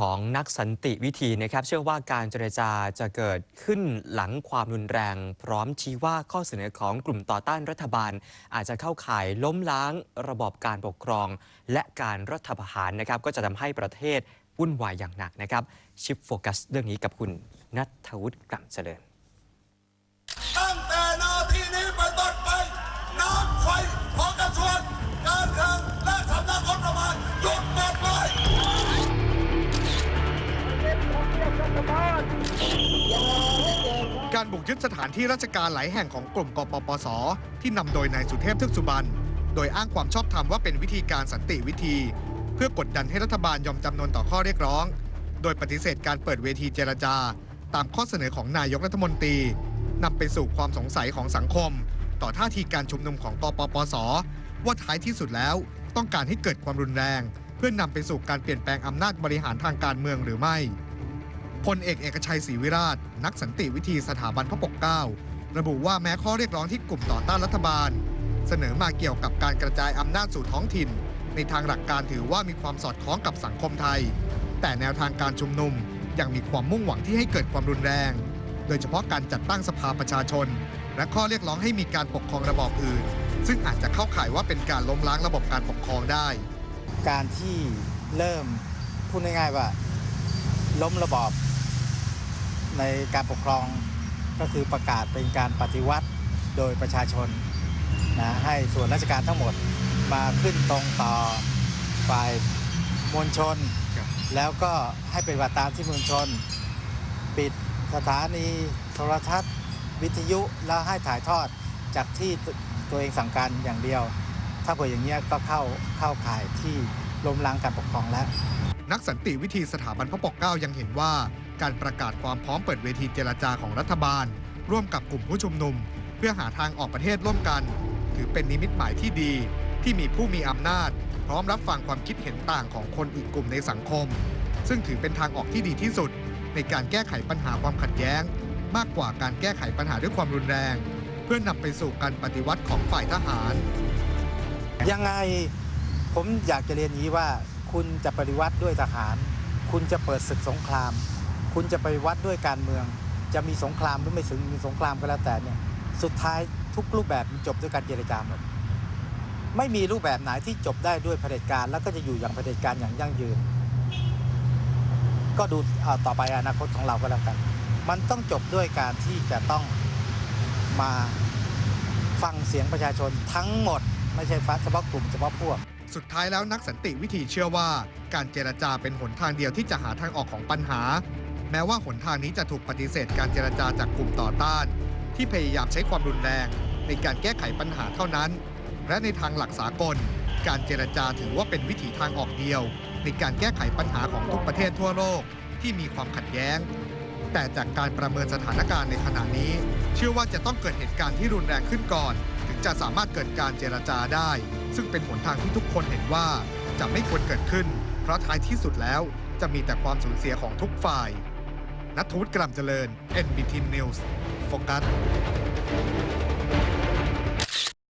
ของนักสันติวิธีนะครับ เชื่อว่าการเจรจาจะเกิดขึ้นหลังความรุนแรง พร้อมชี้ว่าข้อเสนอของกลุ่มต่อต้านรัฐบาล อาจจะเข้าข่ายล้มล้างระบอบการปกครอง และการรัฐประหารนะครับ ก็จะทำให้ประเทศวุ่นวายอย่างหนักนะครับ ชิปโฟกัสเรื่องนี้กับคุณนัทวุฒิกล่ำเจริญ การบุกยึดสถานที่ราชการหลายแห่งของกลุ่มกปปส ที่นำโดยนายสุเทพทึกสุบรรณโดยอ้างความชอบธรรมว่าเป็นวิธีการสันติวิธี เพื่อกดดันให้รัฐบาลยอมจำนนต่อข้อเรียกร้อง โดยปฏิเสธการเปิดเวทีเจรจา ตามข้อเสนอของนายกรัฐมนตรีนำไปสู่ความสงสัยของสังคม ต่อท่าทีการชุมนุมของกปปส ว่าท้ายที่สุดแล้ว ต้องการให้เกิดความรุนแรง เพื่อนนำไปสู่การเปลี่ยนแปลงอำนาจบริหารทางการเมืองหรือไม่ พลเอกเอกชัยศรีวิราช นักสันติวิธีสถาบันพระปกเกล้าระบุว่าแม้ข้อเรียกร้องที่กลุ่มต่อต้านรัฐบาล เสนอมาเกี่ยวกับการกระจายอำนาจสู่ท้องถิ่น ในทางหลักการถือว่ามีความสอดคล้องกับสังคมไทย แต่แนวทางการชุมนุมยังมีความมุ่งหวังที่ให้เกิดความรุนแรง โดยเฉพาะการจัดตั้งสภาประชาชน และข้อเรียกร้องให้มีการปกครองระบอบอื่น ซึ่งอาจจะเข้าข่ายว่าเป็นการล้มล้างระบบการปกครองได้ การที่เริ่มพูดง่ายๆว่าล้มระบอบ ในการปกครองก็คือประกาศเป็นการปฏิวัติโดยประชาชนนะให้ส่วนราชการทั้งหมดมาขึ้นตรงต่อฝ่ายมวลชนครับแล้วก็ให้เป็นวัตตามที่มวลชน ปิดสถานีโทรทัศน์ วิทยุแล้วให้ถ่ายทอดจากที่ตตัวเองสั่งการอย่างเดียว ถ้าเกิดอย่างเงี้ยก็เข้าเข้าข่ายที่ล้มล้างการปกครองแล้ว นักสันติวิธีสถาบันพระปกเกล้ายังเห็นว่า การประกาศความพร้อมเปิดเวทีเจรจาของรัฐบาล ร่วมกับกลุ่มผู้ชุมนุม เพื่อหาทางออกประเทศร่วมกัน ถือเป็นนิมิตหมายที่ดี ที่มีผู้มีอำนาจ พร้อมรับฟังความคิดเห็นต่างของคนอีกกลุ่มในสังคม ซึ่งถือเป็นทางออกที่ดีที่สุด ในการแก้ไขปัญหาความขัดแย้ง มากกว่าการแก้ไขปัญหาด้วยความรุนแรง เพื่อนำไปสู่การปฏิวัติของฝ่ายทหาร ยังไงผมอยากจะเรียนงนี้ว่าคุณจะปฏิวัติด้วยทหาร คุณจะเปิดศึกสงคราม คุณจะไปวัติด้วยการเมือง จะมีสงครามหรือไม่ถึงมีสงครามก็แล้วแต่เนี่ยสุดท้ายทุกรูปแบบมันจบด้วยการเจรจาหมดไม่มีรูปแบบไหนที่จบได้ด้วยเผด็จการ แล้วก็จะอยู่อย่างเผด็จการอย่างยั่งยืน ก็ดูต่อไปอนาคตของเราก็แล้วกัน มันต้องจบด้วยการที่จะต้องมาฟังเสียงประชาชนทั้งหมด ไม่ใช่ฟ้าเฉพาะกลุ่มเฉพาะพวก สุดท้ายแล้วนักสันติวิธีเชื่อว่า การเจรจาเป็นหนทางเดียวที่จะหาทางออกของปัญหา แม้ว่าหนทางนี้จะถูกปฏิเสธการเจรจาจากกลุ่มต่อต้าน ที่พยายามใช้ความรุนแรง ในการแก้ไขปัญหาเท่านั้น และในทางหลักสากล การเจรจาถือว่าเป็นวิถีทางออกเดียว ในการแก้ไขปัญหาของทุกประเทศทั่วโลกที่มีความขัดแย้ง แต่จากการประเมินสถานการณ์ในขณะนี้ เชื่อว่าจะต้องเกิดเหตุการณ์ที่รุนแรงขึ้นก่อน ถึงจะสามารถเกิดการเจรจาได้ ซึ่งเป็นหนทางที่ทุกคนเห็นว่าจะไม่ควรเกิดขึ้น เพราะท้ายที่สุดแล้วจะมีแต่ความสูญเสียของทุกฝ่าย นัทวุฒิกล่ำเจริญ NBT News โฟกัส